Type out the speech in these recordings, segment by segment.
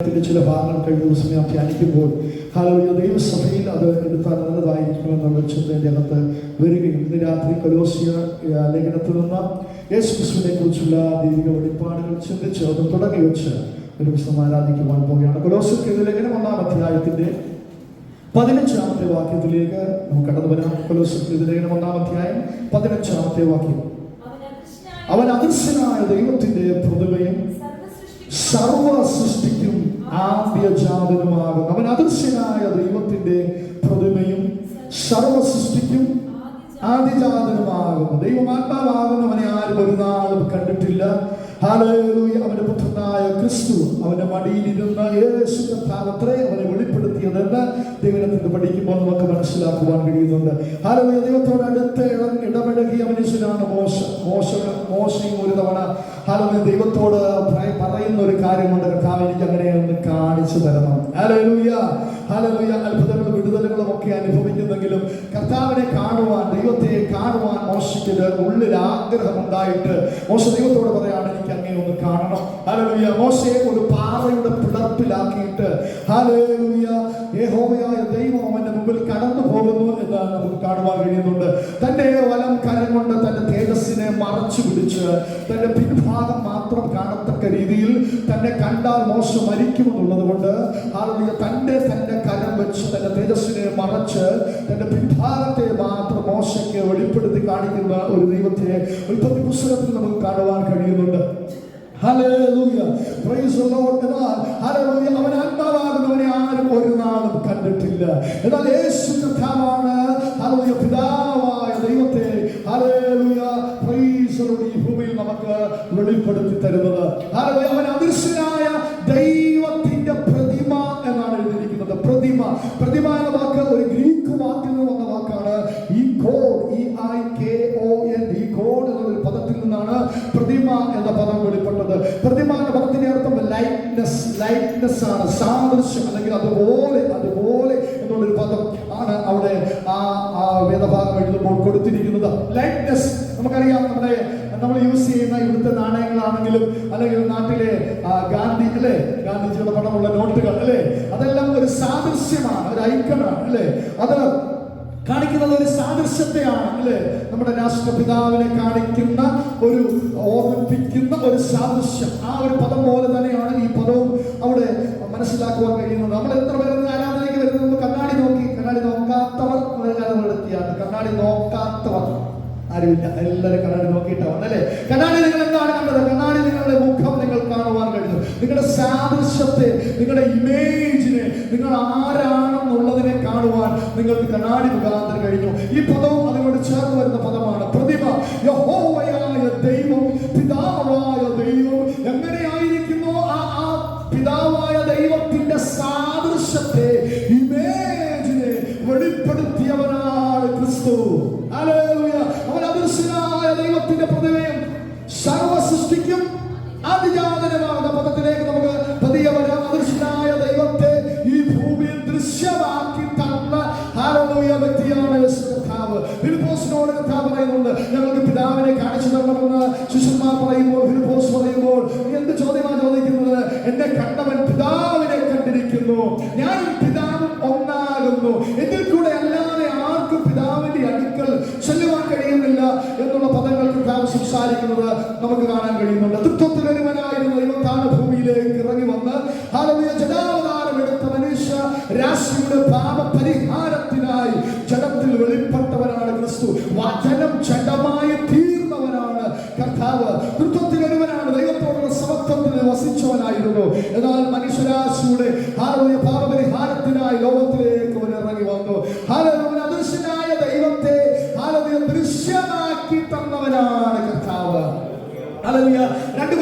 ത്തിന്റെ ചില ഭാഗങ്ങൾ കഴിഞ്ഞ ദിവസം ഞാൻ ധ്യാനിക്കുമ്പോൾ ഹാലോയ ദൈവസഭയിൽ അത് എടുത്താൽ നല്ലതായിരിക്കും എന്നുള്ള ചിന്തയുടെ അകത്ത് വരികയും ഇന്ന് രാത്രി കലോസിയ ലേഖനത്തിൽ നിന്ന് യേശു ക്രിസ്തുവിനെ കുറിച്ചുള്ള ദൈവിക വെളിപ്പാടുകൾ ചിന്തിച്ച് അത് തുടങ്ങി വെച്ച് ഒരു ദിവസം ആരാധിക്കുവാൻ പോവുകയാണ്. കൊലോസ്യത്തിന്റെ ലേഖനം ഒന്നാം അധ്യായത്തിന്റെ പതിനഞ്ചാമത്തെ വാക്യത്തിലേക്ക് നമുക്ക് കടന്നു വരാം. കൊലോസ്യത്തിന്റെ ലേഖനം ഒന്നാം അധ്യായം പതിനഞ്ചാമത്തെ വാക്യം. അവൻ അദൃശ്യനായ ദൈവത്തിന്റെ സർവസൃഷ്ടിക്കും സർവ സൃഷ്ടിക്കും ആദ്യജാതനുമാകും അവൻ അദൃശ്യനായ ദൈവത്തിന്റെ പ്രതിമയും സർവ സൃഷ്ടിക്കും ആദിജാതനുമാകുന്നു ദൈവമാത്മാവാകുന്നവനെ ആരും ഒരു നാളും കണ്ടിട്ടില്ല. അവന്റെ പുത്രനായ ക്രിസ്തു അവന്റെ മടിയിലിരുന്ന യേശു കർത്താവത്രേ അവനെ വെളിപ്പെടുത്തിയതെന്ന് ദൈവത്തിന്റെ പഠിക്കുമ്പോൾ നമുക്ക് മനസ്സിലാക്കുവാൻ കഴിയുന്നുണ്ട്. ഹാലേലൂയ ദൈവത്തോട് അടുത്ത് ഇട- ഇടപഴകിയ മനുഷ്യനാണ് മോശ മോശ മോശയും ഒരു തവണ ഹാലേലൂയ ദൈവത്തോട് പറ- പറയുന്ന ഒരു കാര്യമുണ്ട്. കർത്താവ് എനിക്ക് അങ്ങനെ കാണിച്ചു തരണം. ഹാലേലൂയ ഹാലേലൂയ അത്ഭുതങ്ങളും വിടുതലുകളും ഒക്കെ അനുഭവിക്കുന്നെങ്കിലും കർത്താവിനെ കാണുവാൻ ദൈവത്തെ കാണുവാൻ മോശയ്ക്ക് ഉള്ളിൽ ആഗ്രഹം ഉണ്ടായിട്ട് മോശ ദൈവത്തോട് പറയാണ് എനിക്ക് ഒന്ന് കാണണം. ഹാലേലൂയ മോശയെ ഒരു പാറയുടെ പിളർപ്പിലാക്കിയിട്ട് ഹാലേലൂയ യഹോവയായ ദൈവം അവന്റെ മുമ്പിൽ കടന്നു പോകുന്നു എന്ന് നമുക്ക് കാണുവാൻ കഴിയുന്നുണ്ട്. തന്റെ വലം കരം കൊണ്ട് തന്റെ തേജസ്സിനെ മറച്ചു പിടിച്ച് തന്റെ പിൻഭാഗം മാത്രം കാണത്തക്ക രീതിയിൽ തന്നെ കണ്ടാൽ മോശം മരിക്കുമെന്നുള്ളത് കൊണ്ട് ഹാലേലൂയ തന്റെ തന്റെ കരം വെച്ച് തന്റെ തേജസ്സിനെ മറച്ച് തന്റെ പിൻഭാഗത്തെ മാത്രം മോശയ്ക്ക് വെളിപ്പെടുത്തി കാണിക്കുന്ന ഒരു ദൈവത്തെ ഉൽപ്പത്തി പുസ്തകത്തിൽ നമുക്ക് കാണുവാൻ കഴിയുന്നുണ്ട്. അവൻ ആത്മാവാകുന്നവനെ ആരും ഒരു കണ്ടിട്ടില്ല. എന്നാൽ യേശു ഹല്ലേലൂയ പിതാവായ ദൈവത്തെ ഈ ഭൂമിയിൽ നമുക്ക് വെളിപ്പെടുത്തി തരുന്നത്. അവൻ അദൃശ്യനായ ദൈവത്തിന്റെ പ്രതിമ എന്നാണ് എഴുതിയിരിക്കുന്നത്. പ്രതിമ. പ്രതിമ എന്ന വാക്ക് ഒരു ഗ്രീക്ക് വാക്കിൽ നിന്ന് വന്ന വാക്കാണ് ഈ code E I K O N ഈ കോഡ് എന്നൊരു പദത്തിൽ നിന്നാണ് പ്രതിമ എന്ന പദം വെളിപ്പെട്ടത് പ്രതിമ എന്ന പദത്തിന്റെ അർത്ഥം ലൈറ്റ്നെസ് ആണ് സാദൃശ്യം അല്ലെങ്കിൽ അതുപോലെ അതുപോലെ എന്നുള്ളൊരു പദം ആണ് അവിടെ ആ ആ വേദഭാഗം എഴുതുമ്പോൾ കൊടുത്തിരിക്കുന്നത്. ലൈറ്റ്നെസ് നമുക്കറിയാം നമ്മുടെ നമ്മൾ യൂസ് ചെയ്യുന്ന ഇവിടുത്തെ നാണയങ്ങളാണെങ്കിലും അല്ലെങ്കിൽ നാട്ടിലെ ഗാന്ധി അല്ലേ? ഗാന്ധിജിയുടെ പടമുള്ള നോട്ടുകൾ അല്ലേ? അതെല്ലാം ഒരു സാദൃശ്യമാണ് ഒരു ഐക്കണാണ് അല്ലേ? അത് കാണിക്കുന്നത് ഒരു സാദൃശ്യത്തെയാണ് അല്ലേ? നമ്മുടെ രാഷ്ട്രപിതാവിനെ കാണിക്കുന്ന ഒരു ഓർമ്മിപ്പിക്കുന്ന ഒരു സാദൃശ്യം. ആ ഒരു പദം പോലെ തന്നെയാണ് ഈ പദവും അവിടെ മനസ്സിലാക്കുവാൻ കഴിയുന്നത്. നമ്മൾ എത്ര പേരെന്ന് ആരാധനയ്ക്ക് വരുന്നത് കണ്ണാടി നോക്കി. കണ്ണാടി നോക്കാത്തവർ നിലനിർത്തിയാണ് കണ്ണാടി നോക്കാത്തവർ ആരുമില്ല. എല്ലാവരും കണ്ണാടി നോക്കിയിട്ടാണ് അല്ലേ? കണ്ണാടി നിങ്ങൾ എന്താണ് കണ്ടത്? കണ്ണാടി നിങ്ങളുടെ മുഖം നിങ്ങൾ കാണുവാൻ കഴിഞ്ഞു നിങ്ങളുടെ സാദൃശ്യത്തെ നിങ്ങളുടെ ഇമേജിനെ നിങ്ങൾ ആരാണെന്നുള്ളതിനെ കാണുവാൻ നിങ്ങൾക്ക് കണ്ണാടി മുഖാന്തരം കഴിഞ്ഞു. ഈ പദവും അതിനോട് ചേർന്ന് വരുന്ന പദമാണ് പ്രതിമ. യഹോവയായ ദൈവം പിതാവായ ദൈവം. എങ്ങനെയായിരിക്കുന്നു ആ ആ പിതാവായ ദൈവത്തിന്റെ സാദൃശ്യത്തെ ഇമേജിനെ വെളിപ്പെടുത്തിയവനാണ് ഹാലവിയ എടുത്ത മനുഷ്യ രാശിയുടെ പാപപരിഹാരത്തിനായി ജഡത്തിൽ വെളിപ്പെട്ടവനാണ് ക്രിസ്തു. വചനം ജഡമായി തീർന്നവനാണ് കർത്താവ്. തൃത്വത്തിലൊരുവനാണ് ദൈവത്തോടുള്ള സമത്വത്തിൽ വസിച്ചവനായിരുന്നു. എന്നാൽ മനുഷ്യരാശിയുടെ ഹാലവിയ പാപപരിഹാരത്തിനായി ലോകത്തിലേക്ക് അവൻ ഇറങ്ങി വന്നു. ഹാലവൻ അദൃശ്യനായ ദൈവത്തെ ഹാലവിയ ദൃശ്യമാക്കി തന്നവനാണ് കർത്താവ്. രണ്ട്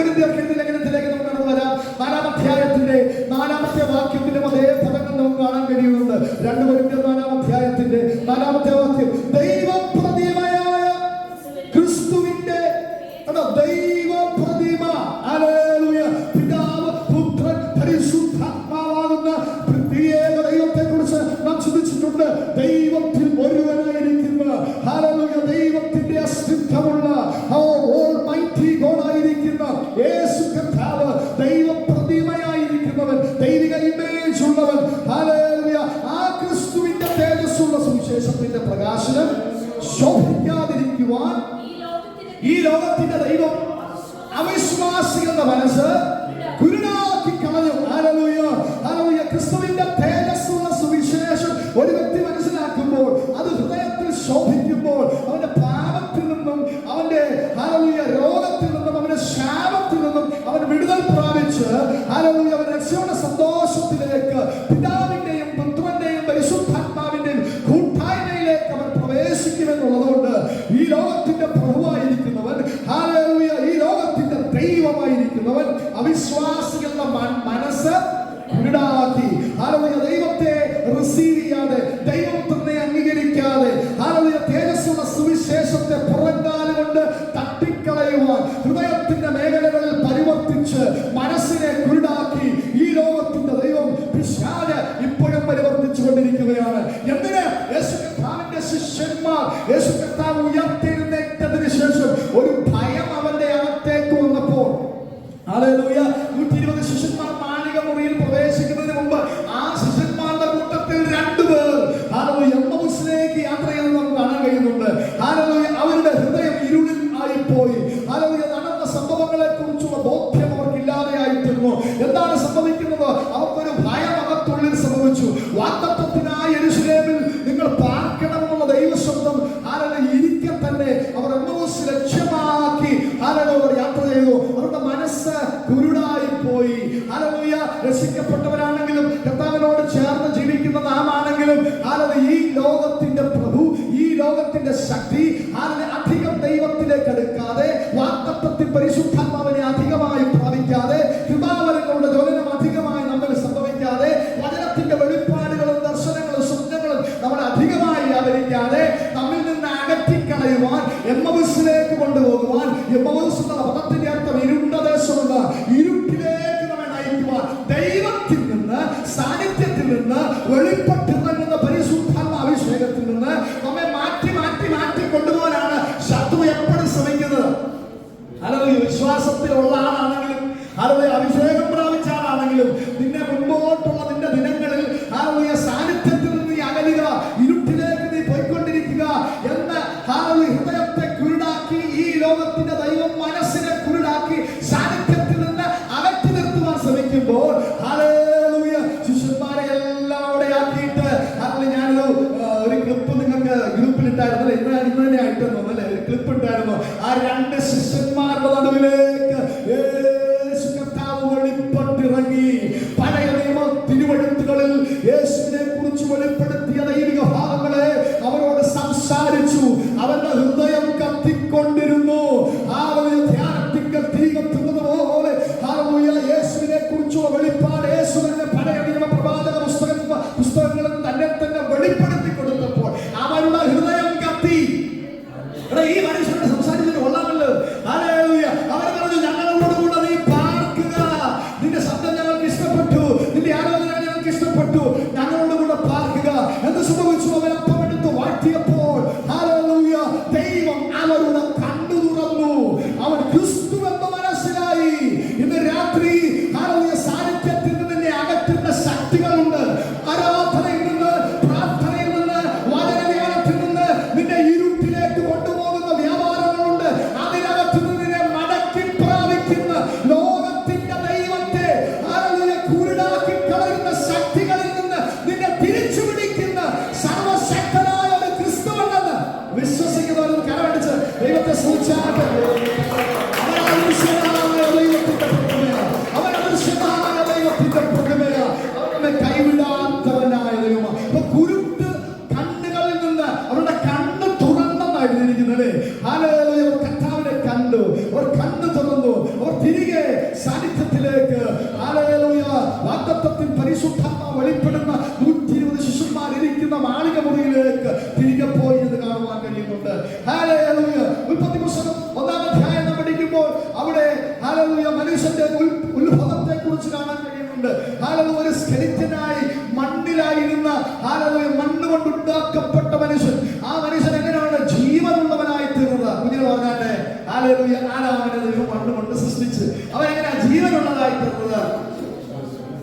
യാത്ര ചെയ്തു. അവരുടെ മനസ്സ് കുരുടായി പോയി. ആലോയ രക്ഷിക്കപ്പെട്ടവരാണെങ്കിലും കർത്താവിനോട് ചേർന്ന് ജീവിക്കുന്ന നാം ഈ ലോകത്തിന്റെ പ്രഭു ഈ ലോകത്തിന്റെ ശക്തി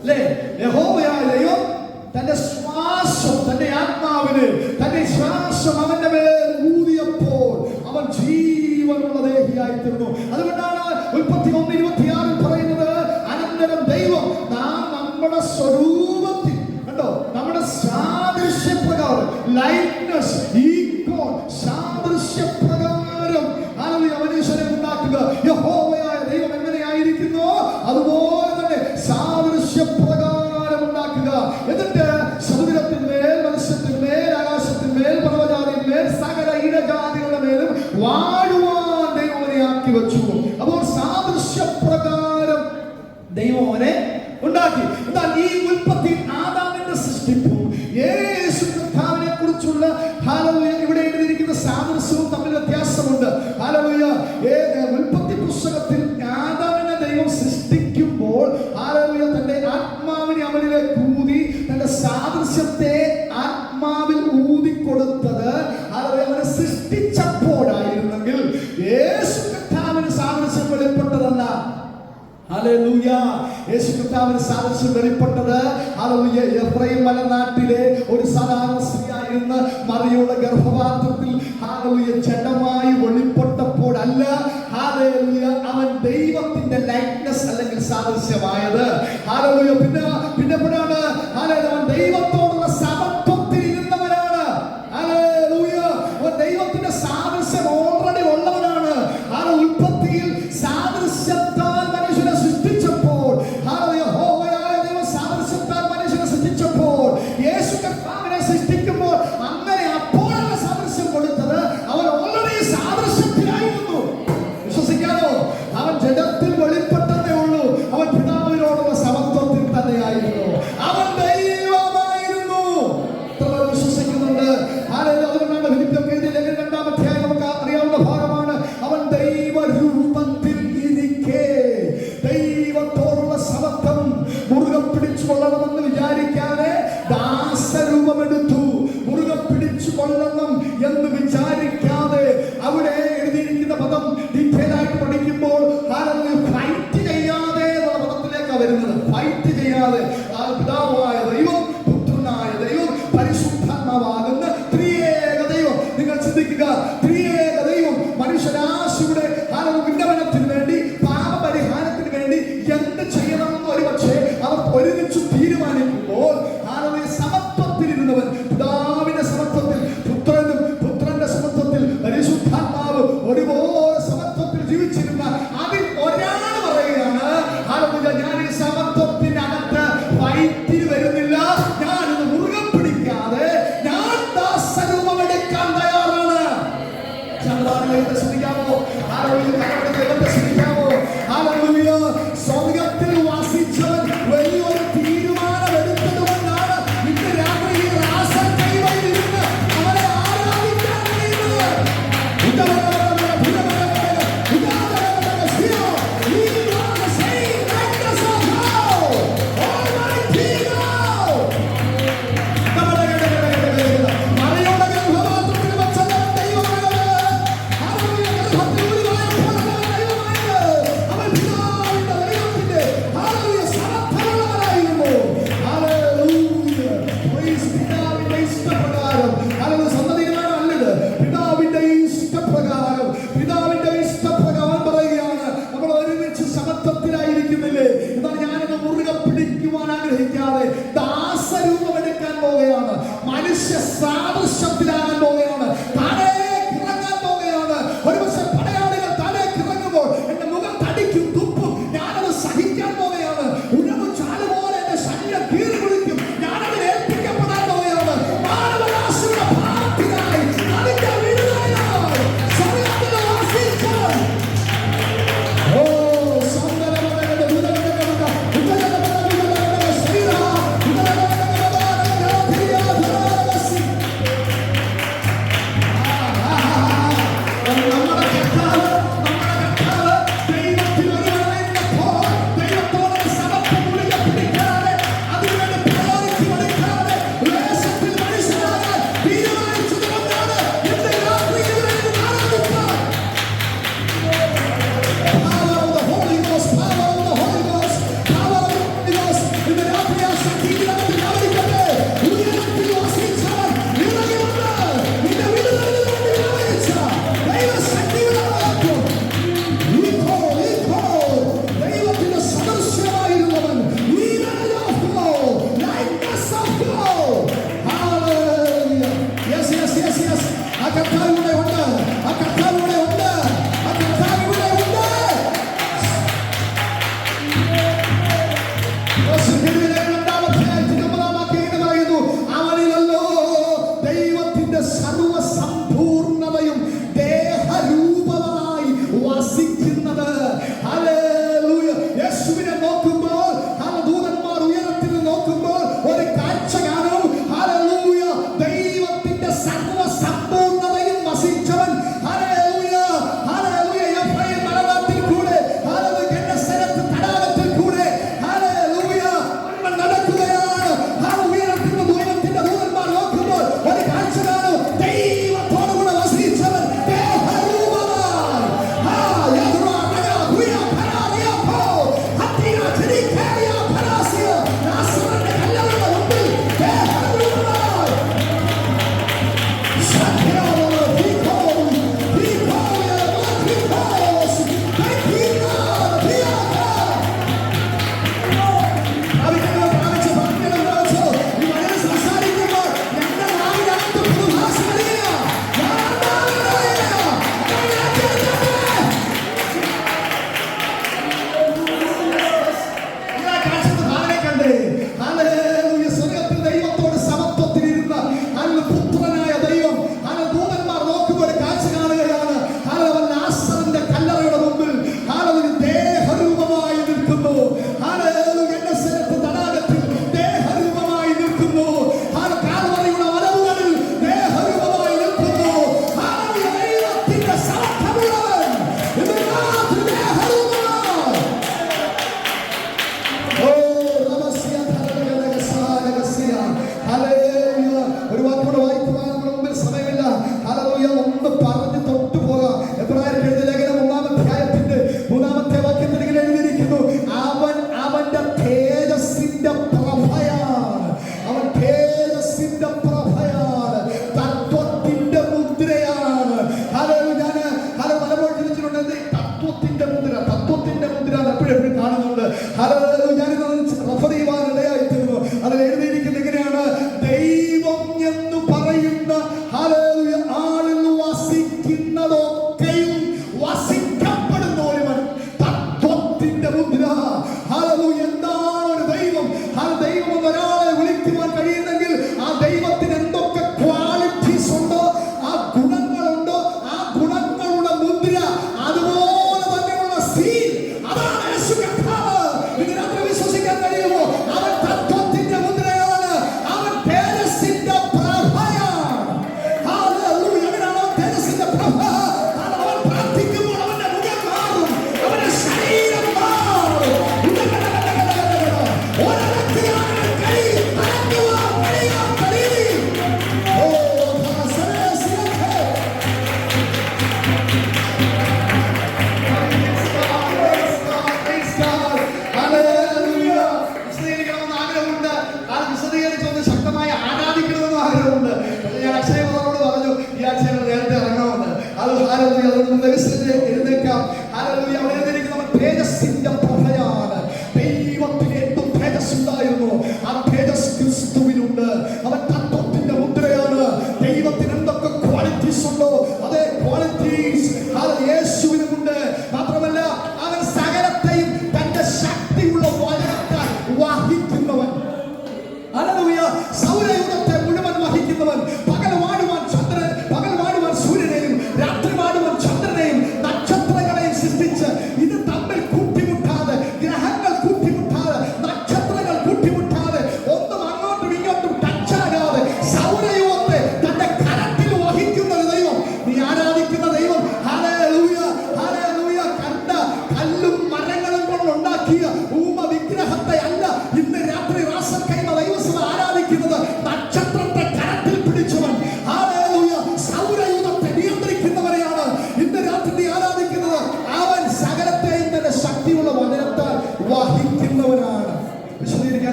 അല്ലേ? യഹോവയായ ദൈവം തന്റെ ശ്വാസം തന്റെ ആത്മാവിന് തന്റെ ശ്വാസം അവന്റെ മേൽ ഊതിയപ്പോൾ അവൻ ജീവനുള്ള ദേഹിയായിത്തീർന്നു അതുകൊണ്ട് മനസ്സിലാക്കി വെച്ചു. അപ്പോൾ സാദൃശ്യപ്രകാരം ദൈവം അവനെ കർത്താവിന് സാധിച്ചു വെളിപ്പെട്ടത്. എഫ്രൈം മലനാട്ടിലെ ഒരു സാധാരണ സ്ത്രീ ആയിരുന്ന മറിയുടെ ഗർഭപാത്രത്തിൽ ഹാലവിയ ജഡമായി വെളിപ്പെട്ടപ്പോഴല്ല അവൻ ദൈവത്തിന്റെ ലൈറ്റ്നസ് അല്ലെങ്കിൽ സാദൃശ്യമായത്. ഹാലവിയ പിന്നെ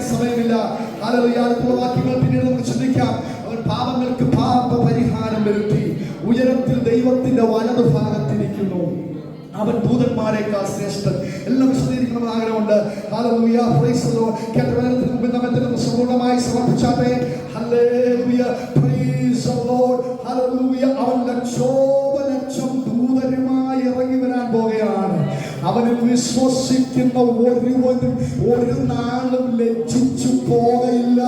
ചിന്തിക്കാൻ സമയമില്ല. ആലോചിക്കാനുള്ള വാക്യങ്ങൾ പിന്നീട് നമുക്ക് ചിന്തിക്കാം അവൻ പാപങ്ങൾക്ക് പാപ പരിഹാരം വരുത്തി. ഉയരത്തിൽ ദൈവത്തിന്റെ വലതു ഭാഗത്തിരിക്കുന്നു. അവൻ ദൂതന്മാരെക്കാൾ ശ്രേഷ്ഠൻ. എല്ലാം വിശദീകരിക്കണമെന്ന് ആഗ്രഹമുണ്ട്. സമ്പൂർണമായി സമർപ്പിച്ചാട്ടെ. അവൻ ലക്ഷോ അവനെ വിശ്വസിക്കുന്ന ഒരുവനും ഒരു നാളും ലജ്ജിച്ചു പോകയില്ല.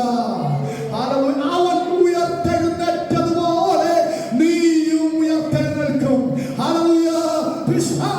ഉയർത്തെഴുന്നേറ്റതുപോലെ നീയും ഉയർത്തെഴുന്നേൽക്കും. പിശാ